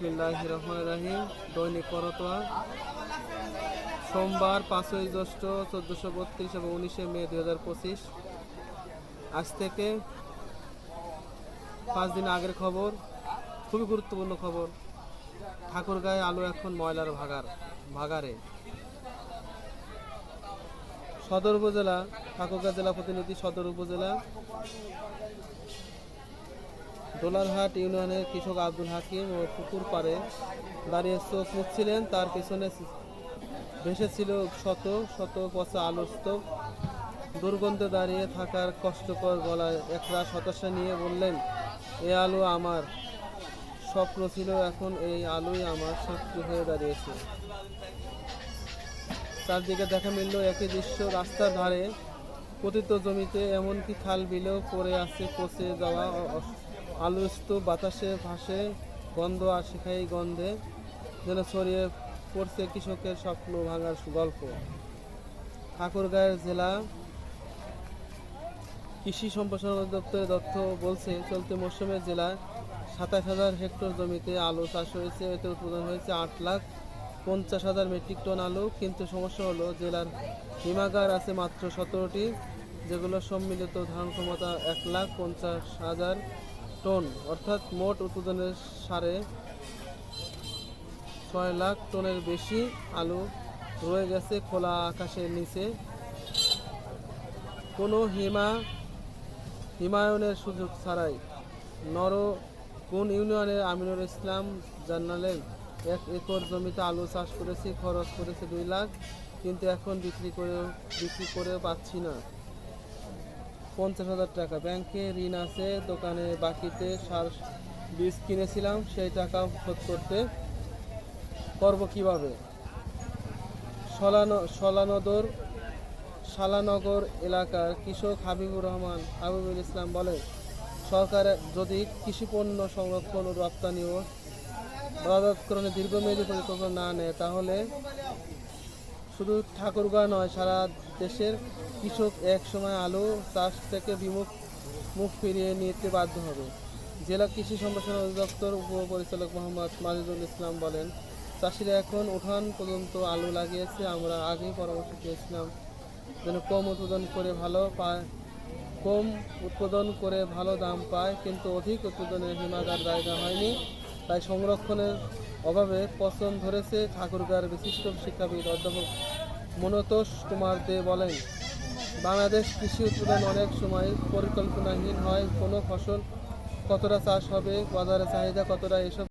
বিসমিল্লাহ রহমান রাহিম। দৈনিক করতোয়া। সোমবার পাঁচই জ্যৈষ্ঠ চোদ্দোশো বত্রিশ এবং উনিশে মে দুই হাজার পঁচিশ। আজ থেকে পাঁচ দিন আগের খবর, খুবই গুরুত্বপূর্ণ খবর। ঠাকুরগাঁয়ে আলো এখন ময়লার ভাগার, ভাগারে। সদর উপজেলা ঠাকুরগাঁ জেলা প্রতিনিধি সদর উপজেলা ডোলারহাট ইউনিয়নের কৃষক আব্দুল হাকিম ও পুকুর পাড়ে দাঁড়িয়ে চোখ মুছছিলেন। তার পিছনে ভেসেছিল শত শত পচা আলুর স্তূপ। দুর্গন্ধে দাঁড়িয়ে থাকার কষ্টকর গলায় একরা হতাশা নিয়ে বললেন, এ আলো আমার। স্বপ্ন ছিল এখন এই আলুই আমার শক্তি হয়ে দাঁড়িয়েছে। চারদিকে দেখা মিলল একই দৃশ্য। রাস্তার ধারে পতিত জমিতে এমনকি খাল বিলেও পড়ে আছে পচে যাওয়া স্তূপ বাতাসে ভাসে, গন্ধ আর শিখাই গন্ধে যেন ছড়িয়ে পড়ছে কৃষকের স্বপ্ন ভাঙার গল্প ঠাকুরগাঁয়ের জেলা কৃষি সম্প্রসারণ দপ্তরের তথ্য বলছে, চলতি মৌসুমে জেলায় সাতাশ হাজার হেক্টর জমিতে আলু চাষ হয়েছে। এতে উৎপাদন হয়েছে আট লাখ পঞ্চাশ হাজার মেট্রিক টন আলু। কিন্তু সমস্যা হলো, জেলার হিমাগার আছে মাত্র সতেরোটি, যেগুলো সম্মিলিত ধারণ ক্ষমতা এক লাখ পঞ্চাশ হাজার টন, অর্থাৎ মোট উৎপাদনের সাড়ে ছয় লাখ টনের বেশি আলু রয়ে গেছে খোলা আকাশের নিচে। কোনো হিমা, হিমায়নের সুযোগ ছাড়াই নর কোন ইউনিয়নের আমিনুল ইসলাম জানালেন, এক একর জমিতে আলু চাষ করেছি, খরচ করেছে দুই লাখ, কিন্তু এখন বিক্রি করে বিক্রি করে পাচ্ছি না। পঞ্চাশ হাজার টাকা। ব্যাংকে ঋণ আছে, দোকানে বাকিতে সার বীজ কিনেছিলাম, সেই টাকা শোধ করতে। করব কীভাবে? সলানো সলানদর শালানগর এলাকার কৃষক হাবিবুর রহমান, হাবিবুল ইসলাম বলেন সরকার যদি কৃষি পণ্য সংরক্ষণ ও রপ্তানি ও বাজারজাতকরণে দীর্ঘমেয়াদী পরিকল্পনা না নেয়, তাহলে শুধু ঠাকুরগাঁও নয়, সারা দেশের কৃষক এক সময় আলু চাষ থেকে বিমুখ মুখ ফিরিয়ে নিতে বাধ্য হবে। জেলা কৃষি সম্প্রসারণ অধিদপ্তর উপপরিচালক মোহাম্মদ মাজিদুল ইসলাম বলেন, চাষিরা এখন উঠান পর্যন্ত আলু লাগিয়েছে, আমরা আগেই পরামর্শ দিয়েছিলাম যেন কম উৎপাদন করে ভালো পায়, কম উৎপাদন করে ভালো দাম পায়, কিন্তু অধিক উৎপাদনের হিমাগার জায়গা হয়নি। তাই সংরক্ষণের অভাবে পচন ধরেছে ঠাকুরগার বিশিষ্ট শিক্ষাবিদ অধ্যাপক মনতোষ কুমার দে বলেন, বাংলাদেশ কৃষি উৎপাদন অনেক সময় পরিকল্পনাহীন হয়, কোনো ফসল কতটা চাষ হবে, বাজারে চাহিদা কতটা, এসব